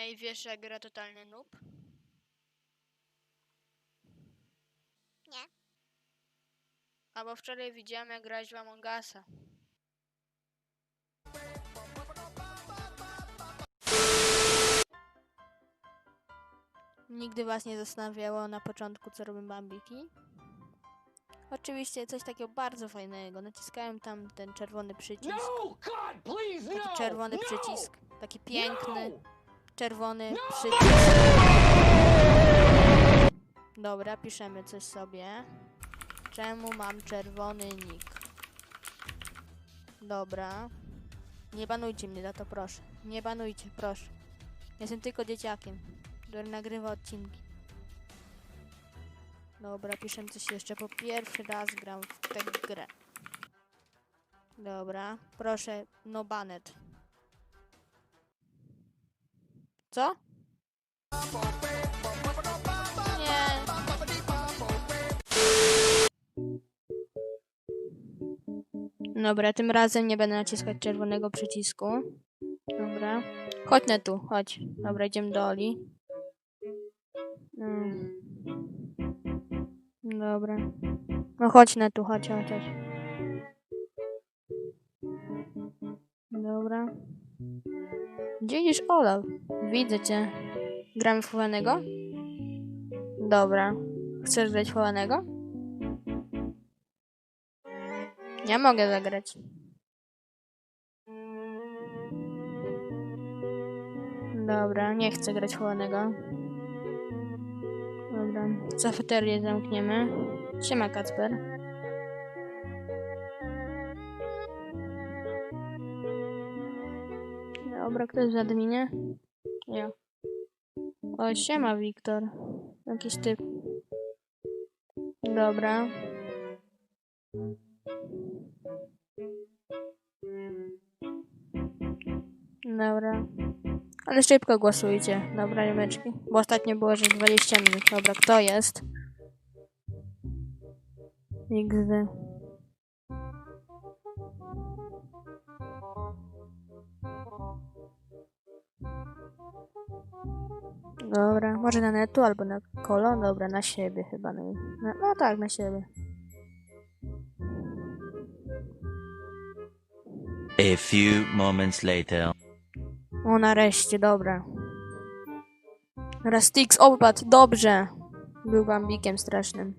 Ej, wiesz jak gra totalny noob? Nie. Albo wczoraj widziałem jak grałeś w Among Usa. Nigdy was nie zastanawiało na początku, co robią bambiki? Oczywiście coś takiego bardzo fajnego. Naciskałem tam ten czerwony przycisk. No, God, please, no! Taki czerwony no! przycisk. Taki piękny, No! Czerwony No! przycisk. Dobra, piszemy coś sobie. Czemu mam czerwony nick? Dobra. Nie banujcie mnie za to, proszę. Nie banujcie, proszę. Jestem tylko dzieciakiem, który nagrywa odcinki. Dobra, piszę coś jeszcze. Po pierwszy raz gram w tę grę. Dobra, proszę, no banet. Co? Nie. Dobra, tym razem nie będę naciskać czerwonego przycisku. Dobra. Chodź na tu, chodź. Dobra, idziemy do Oli. Mm. Dobra. No chodź na tu, chodź, chodź, chodź. Dobra. Idziesz, Olaf? Widzę cię. Gramy chowanego? Dobra. Chcesz grać chowanego? Ja mogę zagrać. Dobra, nie chcę grać chowanego. Dobra, cafeterię zamkniemy. Siema, Kacper. Dobra, kto jest w adminie? Ja. O, siema, Wiktor. Jakiś typ. Dobra. Dobra. Ale szybko głosujcie. Dobra, jemeczki. Bo ostatnio było, że 20 minut. Dobra, kto jest? XD. Dobra, może na netu albo na kolo? Dobra, na siebie chyba. Na, no tak, na siebie. A few moments later. O, nareszcie, dobra. Rastix opadł, dobrze. Był bambikiem strasznym.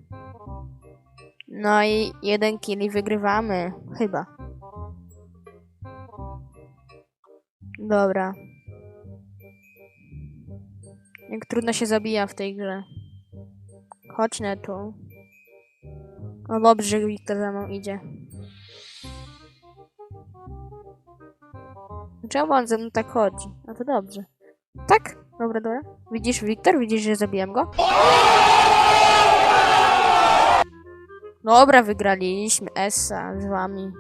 No i jeden kill i wygrywamy. Chyba. Dobra. Jak trudno się zabija w tej grze. Chodź na tu. O dobrze, że Wiktor za mną idzie. Czemu on ze mną tak chodzi? No to dobrze. Tak? Dobra, dobra. Widzisz, Wiktor? Widzisz, że zabiłem go? Dobra, wygraliśmy. Essa z wami.